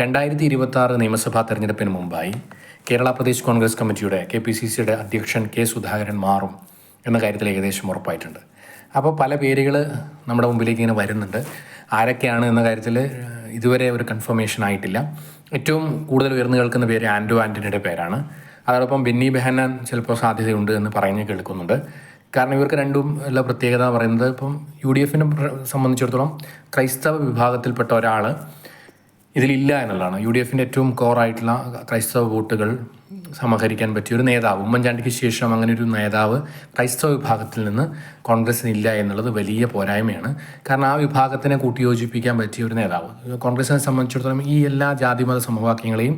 രണ്ടായിരത്തി ഇരുപത്തി ആറ് നിയമസഭാ തെരഞ്ഞെടുപ്പിന് മുമ്പായി കേരള പ്രദേശ് കോൺഗ്രസ് കമ്മിറ്റിയുടെ കെ പി സി സിയുടെ അധ്യക്ഷൻ കെ സുധാകരൻ മാറും എന്ന കാര്യത്തിൽ ഏകദേശം ഉറപ്പായിട്ടുണ്ട്. അപ്പോൾ പല പേരുകൾ നമ്മുടെ മുമ്പിലേക്ക് ഇങ്ങനെ വരുന്നുണ്ട്. ആരൊക്കെയാണ് എന്ന കാര്യത്തിൽ ഇതുവരെ ഒരു കൺഫർമേഷൻ ആയിട്ടില്ല. ഏറ്റവും കൂടുതൽ ഉയർന്നു കേൾക്കുന്ന പേര് ആൻഡോ ആന്റണിയുടെ പേരാണ്. അതോടൊപ്പം ബെന്നി ബെഹനാൻ ചിലപ്പോൾ സാധ്യതയുണ്ട് എന്ന് പറഞ്ഞ് കേൾക്കുന്നുണ്ട്. കാരണം ഇവർക്ക് രണ്ടും ഉള്ള പ്രത്യേകത പറയുന്നത് ഇപ്പം യു ഡി എഫിനെ സംബന്ധിച്ചിടത്തോളം ക്രൈസ്തവ വിഭാഗത്തിൽപ്പെട്ട ഒരാൾ ഇതിലില്ല എന്നുള്ളതാണ്. യു ഡി എഫിന്റെ ഏറ്റവും കോറായിട്ടുള്ള ക്രൈസ്തവ വോട്ടുകൾ സമഹരിക്കാൻ പറ്റിയ ഒരു നേതാവ് ഉമ്മൻചാണ്ടിക്ക് ശേഷം അങ്ങനെ ഒരു നേതാവ് ക്രൈസ്തവ വിഭാഗത്തിൽ നിന്ന് കോൺഗ്രസ്സിന് ഇല്ല എന്നുള്ളത് വലിയ പോരായ്മയാണ്. കാരണം ആ വിഭാഗത്തിനെ കൂട്ടിയോജിപ്പിക്കാൻ പറ്റിയ ഒരു നേതാവ്. കോൺഗ്രസിനെ സംബന്ധിച്ചിടത്തോളം ഈ എല്ലാ ജാതിമത സമവാക്യങ്ങളെയും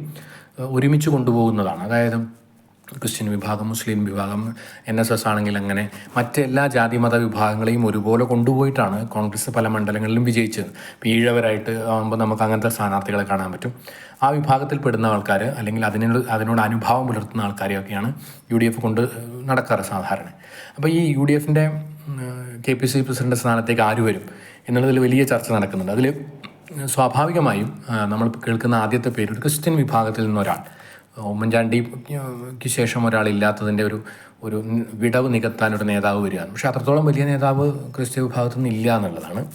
ഒരുമിച്ച് കൊണ്ടുപോകുന്നതാണ്. അതായത് ക്രിസ്ത്യൻ വിഭാഗം മുസ്ലിം വിഭാഗം എൻ എസ് എസ് ആണെങ്കിൽ അങ്ങനെ മറ്റെല്ലാ ജാതി മത വിഭാഗങ്ങളെയും ഒരുപോലെ കൊണ്ടുപോയിട്ടാണ് കോൺഗ്രസ് പല മണ്ഡലങ്ങളിലും വിജയിച്ചത്. ഈഴവരായിട്ട് ആകുമ്പോൾ നമുക്ക് അങ്ങനത്തെ സ്ഥാനാർത്ഥികളെ കാണാൻ പറ്റും. ആ വിഭാഗത്തിൽ പെടുന്ന ആൾക്കാർ അല്ലെങ്കിൽ അതിനോട് അതിനോട് അനുഭാവം പുലർത്തുന്ന ആൾക്കാരെയൊക്കെയാണ് യു ഡി എഫ് കൊണ്ട് നടക്കാറ് സാധാരണ. അപ്പോൾ ഈ യു ഡി എഫിന്റെ കെ പി സി പ്രസിഡന്റ് സ്ഥാനത്തേക്ക് ആര് വരും എന്നുള്ളതിൽ വലിയ ചർച്ച നടക്കുന്നുണ്ട്. അതിൽ സ്വാഭാവികമായും നമ്മൾ കേൾക്കുന്ന ആദ്യത്തെ പേര് ഒരു ക്രിസ്ത്യൻ വിഭാഗത്തിൽ നിന്നൊരാൾ ഉമ്മൻചാണ്ടിക്ക് ശേഷം ഒരാളില്ലാത്തതിന്റെ ഒരു ഒരു വിടവ് നികത്താൻ ഒരു നേതാവ് വരികയാണ്. പക്ഷേ അത്രത്തോളം വലിയ നേതാവ് ക്രിസ്ത്യ വിഭാഗത്തിൽ നിന്ന് ഇല്ല എന്നുള്ളതാണ്.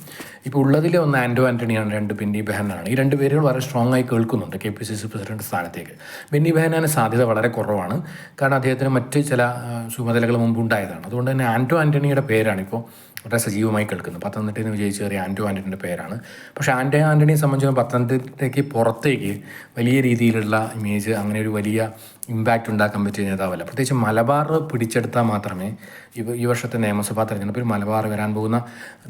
ഇപ്പോൾ ഉള്ളതിൽ ഒന്ന് ആൻഡോ ആന്റണിയാണ് രണ്ട് ബെന്നി ബെഹനാണ് ഈ രണ്ട് പേരുകൾ വളരെ സ്ട്രോങ് ആയി കേൾക്കുന്നുണ്ട് K P C C president സ്ഥാനത്തേക്ക്. ബെന്നി ബെഹനാന് സാധ്യത വളരെ കുറവാണ്. കാരണം അദ്ദേഹത്തിന് മറ്റ് ചില ചുമതലകൾ മുമ്പുണ്ടായതാണ് അതുകൊണ്ട് തന്നെ ആൻഡോ ആന്റണിയുടെ പേരാണ് ഇപ്പോൾ വളരെ സജീവമായി കേൾക്കുന്നത്. പത്തനംതിട്ടയിൽ നിന്ന് വിജയിച്ച് കയറിയ ആൻഡോ ആന്റണിയുടെ പേരാണ്. പക്ഷേ ആൻഡോ ആന്റണിയെ സംബന്ധിച്ചിടത്തോളം പത്തനംതിട്ടയ്ക്ക് പുറത്തേക്ക് വലിയ രീതിയിലുള്ള ഇമേജ് അങ്ങനെ ഒരു വലിയ ഇമ്പാക്റ്റ് ഉണ്ടാക്കാൻ പറ്റിയ നേതാവല്ല. പ്രത്യേകിച്ച് മലബാർ പിടിച്ചെടുത്താൽ മാത്രമേ ഈ വർഷത്തെ നിയമസഭാ തെരഞ്ഞെടുപ്പിൽ മലബാർ വരാൻ പോകുന്ന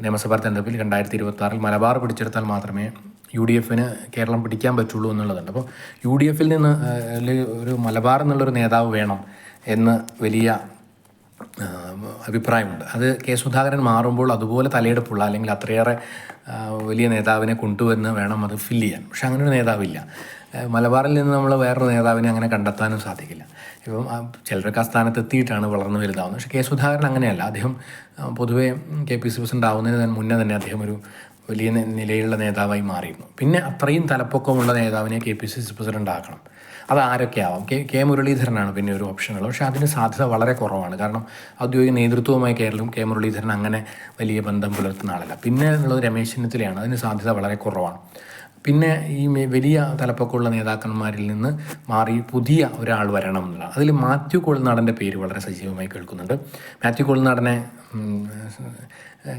നിയമസഭാ തെരഞ്ഞെടുപ്പിൽ രണ്ടായിരത്തി ഇരുപത്തി മലബാർ പിടിച്ചെടുത്താൽ മാത്രമേ യു ഡി എഫിന് കേരളം പിടിക്കാൻ പറ്റുള്ളൂ എന്നുള്ളതുണ്ട്. അപ്പോൾ യു ഡി എഫിൽ നിന്ന് ഒരു മലബാർ എന്നുള്ളൊരു നേതാവ് വേണം എന്ന് വലിയ അഭിപ്രായമുണ്ട്. അത് കെ സുധാകരൻ മാറുമ്പോൾ അതുപോലെ തലയെടുപ്പുള്ള അല്ലെങ്കിൽ അത്രയേറെ വലിയ നേതാവിനെ കൊണ്ടുവന്ന് വേണം അത് ഫില്ല് ചെയ്യാൻ. പക്ഷെ അങ്ങനെ ഒരു നേതാവില്ല. മലബാറിൽ നിന്ന് നമ്മൾ വേറൊരു നേതാവിനെ അങ്ങനെ കണ്ടെത്താനും സാധിക്കില്ല. ഇപ്പം ചിലരൊക്കെ ആ സ്ഥാനത്ത് എത്തിയിട്ടാണ് വളർന്നു വലുതാവുന്നത്. പക്ഷേ കെ സുധാകരൻ അങ്ങനെയല്ല. അദ്ദേഹം പൊതുവെ കെ പി സി പ്രസിഡന്റ് ആവുന്നതിന് മുന്നേ തന്നെ അദ്ദേഹം ഒരു വലിയ നിലയിലുള്ള നേതാവായി മാറിയിരുന്നു. പിന്നെ അത്രയും തലപ്പൊക്കമുള്ള നേതാവിനെ K P C C president ആക്കണം. അത് ആരൊക്കെയാവാം കെ കെ മുരളീധരനാണ് പിന്നെ ഒരു ഓപ്ഷനുള്ളത്. പക്ഷേ അതിന് സാധ്യത വളരെ കുറവാണ്. കാരണം ഔദ്യോഗിക നേതൃത്വവുമായി കേരളം കെ മുരളീധരൻ അങ്ങനെ വലിയ ബന്ധം പുലർത്തുന്ന ആളല്ല. പിന്നെ ഉള്ളത് രമേശ് ചെന്നിത്തലയാണ്. അതിന് സാധ്യത വളരെ കുറവാണ്. പിന്നെ ഈ വലിയ തലപ്പൊക്കമുള്ള നേതാക്കന്മാരിൽ നിന്ന് മാറി പുതിയ ഒരാൾ വരണം എന്നുള്ളതാണ് അതിൽ മാത്യു കൊളുനാടന്റെ പേര് വളരെ സജീവമായി കേൾക്കുന്നുണ്ട്. മാത്യു കൊളുനാടനെ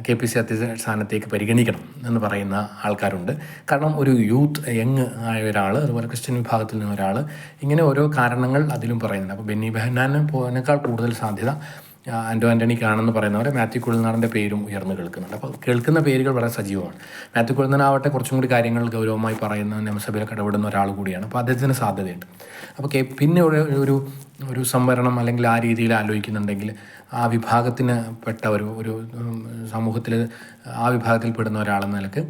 കെ പി സി അധ്യക്ഷ സ്ഥാനത്തേക്ക് പരിഗണിക്കണം എന്ന് പറയുന്ന ആൾക്കാരുണ്ട്. കാരണം ഒരു യൂത്ത് യങ് ആയ ഒരാൾ അതുപോലെ ക്രിസ്ത്യൻ വിഭാഗത്തിൽ നിന്ന് ഒരാൾ ഇങ്ങനെ ഓരോ കാരണങ്ങൾ അതിലും പറയുന്നുണ്ട്. അപ്പോൾ ബെന്നി ബെഹനാനെ പോകാനേക്കാൾ കൂടുതൽ സാധ്യത ആ, ആന്റോ ആന്റണിക്കാണെന്ന് പറയുന്നവരെ മാത്യു കുഴൽനാടന്റെ പേരും ഉയർന്നു കേൾക്കുന്നുണ്ട്. അപ്പോൾ കേൾക്കുന്ന പേരുകൾ വളരെ സജീവമാണ്. മാത്യു കുഴൽനാടാവട്ടെ കുറച്ചും കൂടി കാര്യങ്ങൾ ഗൗരവമായി പറയുന്ന നിയമസഭയിൽ ഇടപെടുന്ന ഒരാൾ കൂടിയാണ്. അപ്പോൾ അദ്ദേഹത്തിന് സാധ്യതയുണ്ട്. അപ്പോൾ കെ പിന്നെ ഒരു ഒരു ഒരു സംവരണം അല്ലെങ്കിൽ ആ രീതിയിൽ ആലോചിക്കുന്നുണ്ടെങ്കിൽ ആ വിഭാഗത്തിന് പെട്ട ഒരു ഒരു സമൂഹത്തിൽ ആ വിഭാഗത്തിൽ പെടുന്ന ഒരാളെന്ന നിലയ്ക്ക്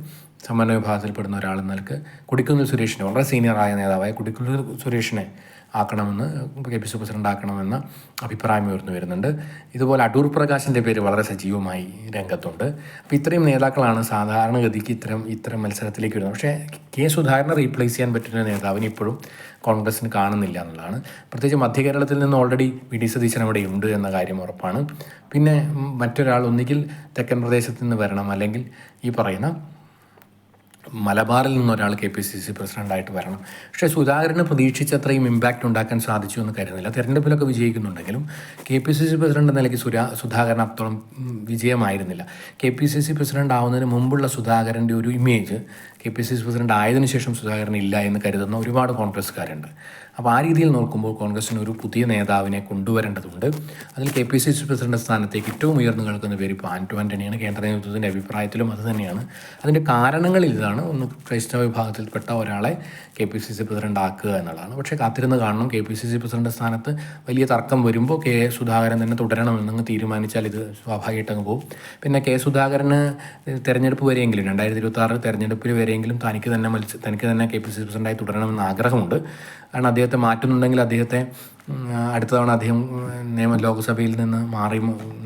സംവരണ വിഭാഗത്തിൽ പെടുന്ന ഒരാളെന്ന നിലയ്ക്ക് കുടിക്കുന്നിൽ സുരേഷിനെ വളരെ സീനിയറായ നേതാവായ കുടിക്കുന്നിൽ സുരേഷിനെ ആക്കണമെന്ന് കെ പി സി പ്രസിഡന്റ് ആക്കണമെന്ന അഭിപ്രായം ഉയർന്നു വരുന്നുണ്ട്. ഇതുപോലെ അടൂർ പ്രകാശിന്റെ പേര് വളരെ സജീവമായി രംഗത്തുണ്ട്. അപ്പോൾ ഇത്രയും നേതാക്കളാണ് സാധാരണഗതിക്ക് ഇത്തരം ഇത്തരം മത്സരത്തിലേക്ക് വരുന്നത്. പക്ഷേ കെ സുധാകരനെ റീപ്ലേസ് ചെയ്യാൻ പറ്റുന്ന നേതാവിന് ഇപ്പോഴും കോൺഗ്രസിന് കാണുന്നില്ല എന്നുള്ളതാണ്. പ്രത്യേകിച്ച് മധ്യ കേരളത്തിൽ നിന്ന് ഓൾറെഡി വി ഡി സതീശൻ അവിടെ ഉണ്ട് എന്ന കാര്യം ഉറപ്പാണ്. പിന്നെ മറ്റൊരാൾ ഒന്നുകിൽ തെക്കൻ പ്രദേശത്ത് നിന്ന് വരണം അല്ലെങ്കിൽ ഈ പറയുന്ന മലബാറിൽ നിന്ന് ഒരാൾ കെ പി സി സി പ്രസിഡന്റായിട്ട് വരണം. പക്ഷേ സുധാകരന് പ്രതീക്ഷിച്ച അത്രയും ഇമ്പാക്റ്റ് ഉണ്ടാക്കാൻ സാധിച്ചു എന്ന് കരുതുന്നില്ല. തെരഞ്ഞെടുപ്പിലൊക്കെ വിജയിക്കുന്നുണ്ടെങ്കിലും K P C C president എന്ന നിലയ്ക്ക് സുരാ സുധാകരൻ അത്തോളം വിജയമായിരുന്നില്ല. K P C C president ആവുന്നതിന് മുമ്പുള്ള സുധാകരന്റെ ഒരു image K P C C president ആയതിനു ശേഷം സുധാകരൻ ഇല്ല എന്ന് കരുതുന്ന ഒരുപാട് കോൺഗ്രസ്സുകാരുണ്ട്. അപ്പോൾ ആ രീതിയിൽ നോക്കുമ്പോൾ കോൺഗ്രസിന് ഒരു പുതിയ നേതാവിനെ കൊണ്ടുവരേണ്ടതുണ്ട്. അതിൽ K P C C president സ്ഥാനത്തേക്ക് ഏറ്റവും ഉയർന്നു നിൽക്കുന്ന പേര് ഇപ്പോൾ ആന്റോ ആന്റണിയാണ് കേന്ദ്ര നേതൃത്വത്തിന്റെ അഭിപ്രായത്തിലും അത് തന്നെയാണ്. അതിന്റെ കാരണങ്ങൾ ഇതാണ്. ഒന്ന് ക്രൈസ്തവ വിഭാഗത്തിൽപ്പെട്ട ഒരാളെ K P C C president ആക്കുക എന്നുള്ളതാണ്. പക്ഷേ കാത്തിരുന്ന് കാണണം. K P C C president സ്ഥാനത്ത് വലിയ തർക്കം വരുമ്പോൾ കെ സുധാകരൻ തന്നെ തുടരണമെന്നങ്ങ് തീരുമാനിച്ചാൽ ഇത് സ്വാഭാവികമായിട്ട് അങ്ങ് പോകും. പിന്നെ കെ സുധാകരന് തെരഞ്ഞെടുപ്പ് വരെയെങ്കിലും രണ്ടായിരത്തി ഇരുപത്തി ആറ് തെരഞ്ഞെടുപ്പിൽ വരെയെങ്കിലും തനിക്ക് തന്നെ മത്സ തനിക്ക് തന്നെ കെ പി സി സി പ്രസിഡന്റായി തുടരണമെന്ന് ആഗ്രഹമുണ്ട്. കാരണം അദ്ദേഹത്തെ മാറ്റുന്നുണ്ടെങ്കിൽ അദ്ദേഹത്തെ അടുത്ത തവണ അദ്ദേഹം നിയമ ലോക്സഭയിൽ നിന്ന് മാറി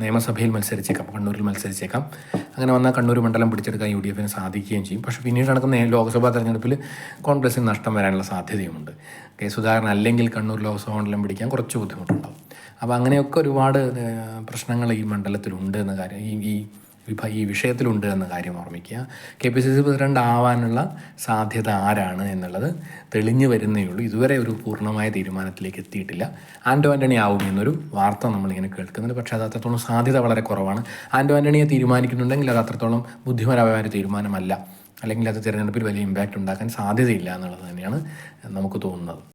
നിയമസഭയിൽ മത്സരിച്ചേക്കാം കണ്ണൂരിൽ മത്സരിച്ചേക്കാം. അങ്ങനെ വന്നാൽ കണ്ണൂർ മണ്ഡലം പിടിച്ചെടുക്കാൻ യു ഡി എഫിന് സാധിക്കുകയും ചെയ്യും. പക്ഷേ പിന്നീട് നടക്കുന്ന ലോക്സഭാ തെരഞ്ഞെടുപ്പിൽ കോൺഗ്രസിന് നഷ്ടം വരാനുള്ള സാധ്യതയുമുണ്ട്. കെ സുധാകരൻ അല്ലെങ്കിൽ കണ്ണൂർ ലോക്സഭാ മണ്ഡലം പിടിക്കാൻ കുറച്ച് ബുദ്ധിമുട്ടുണ്ടാവും. അപ്പോൾ അങ്ങനെയൊക്കെ ഒരുപാട് പ്രശ്നങ്ങൾ ഈ മണ്ഡലത്തിലുണ്ട് എന്ന കാര്യം ഈ വിഭ ഈ വിഷയത്തിലുണ്ട് എന്ന കാര്യം ഓർമ്മിക്കുക. K P C C president ആവാനുള്ള സാധ്യത ആരാണ് എന്നുള്ളത് തെളിഞ്ഞു വരുന്നേ ഉള്ളൂ. ഇതുവരെ ഒരു പൂർണമായ തീരുമാനത്തിലേക്ക് എത്തിയിട്ടില്ല. ആൻഡോ ആന്റണി ആവും എന്നൊരു വാർത്ത നമ്മളിങ്ങനെ കേൾക്കുന്നുണ്ട്. പക്ഷേ അത് അത്രത്തോളം സാധ്യത വളരെ കുറവാണ്. ആൻഡോ ആന്റണിയെ തീരുമാനിക്കുന്നുണ്ടെങ്കിൽ അത് അത്രത്തോളം ബുദ്ധിപരമായ ഒരു തീരുമാനമല്ല. അല്ലെങ്കിൽ അത് തിരഞ്ഞെടുപ്പിൽ വലിയ ഇമ്പാക്റ്റ് ഉണ്ടാക്കാൻ സാധ്യതയില്ല എന്നുള്ളത് തന്നെയാണ് നമുക്ക് തോന്നുന്നത്.